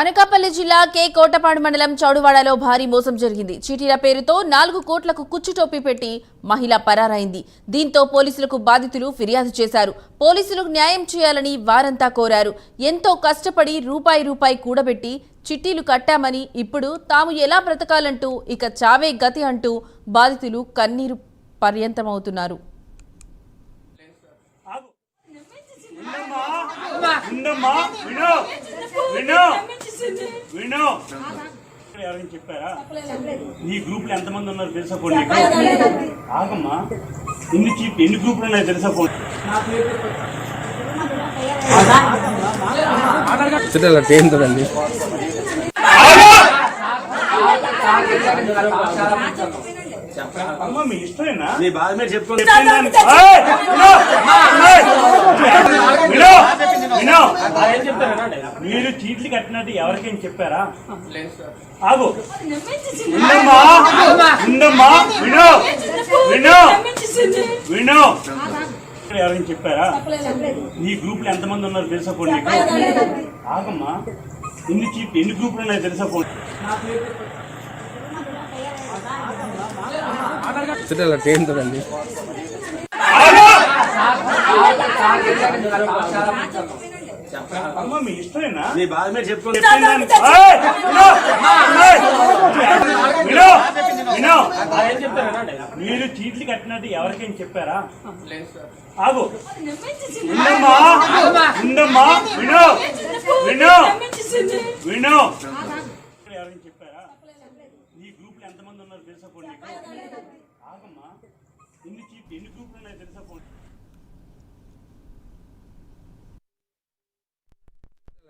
అనకాపల్లి జిల్లా కే కోటపాడు మండలం చౌడువాడలో భారీ మోసం జరిగింది. చీటీల పేరుతో నాలుగు కోట్లకు కుచ్చుటోపీ పెట్టి మహిళ పరారైంది. దీంతో పోలీసులకు బాధితులు ఫిర్యాదు చేశారు. పోలీసులకు న్యాయం చేయాలని వారంతా కోరారు. ఎంతో కష్టపడి రూపాయి రూపాయి కూడబెట్టి చిట్టీలు కట్టామని ఇప్పుడు తాము ఎలా బ్రతకాలంటూ ఇక చావే గతి అంటూ బాధితులు కన్నీరు పర్యంతమవుతున్నారు. ఆగు. విను విను ఎవరైనా చెప్పారా? నీ గ్రూప్లో ఎంతమంది ఉన్నారు తెలుసా పోనీ ఆగమ్మా. ఎన్ని చీప్ ఎన్ని గ్రూపులు ఉన్నాయో తెలుసా పోనీ? ఏంటండి అమ్మ మీ ఇష్టమేనా? మీ బాధ మీరు చెప్పుకోండి చెప్పిన దానికి- ఏయ్! విను! ఏయ్! విను! విను! మీరు చీట్లు కట్టినట్టు ఎవరికైనా చెప్పారా? ఆగు. ఉండమ్మా విను. విను. విను. ఎవరైనా చెప్పారా? నీ గ్రూప్లో ఎంతమంది ఉన్నారు తెలుసా పోనీ నీకు? ఆగమ్మా. ఎన్ని చీప్ ఎన్ని గ్రూపులు ఉన్నాయో తెలుసా పోనీ? చిట్టాల ఏంటండి అమ్మ మీ ఇష్టమేనా? మీ బాధ మీరు చెప్పుకోండి చీట్లు కట్టినట్టు ఎవరికైనా చెప్పారా? ఆగు. విను విను విను. ఎవరైనా చెప్పారా? నీ గ్రూప్లో ఎంతమంది ఉన్నారు తెలుసా నీకు? ఆగమ్మా. ఎన్ని చీప్ ఎన్ని గ్రూపులు ఉన్నాయో తెలుసా పోనీ?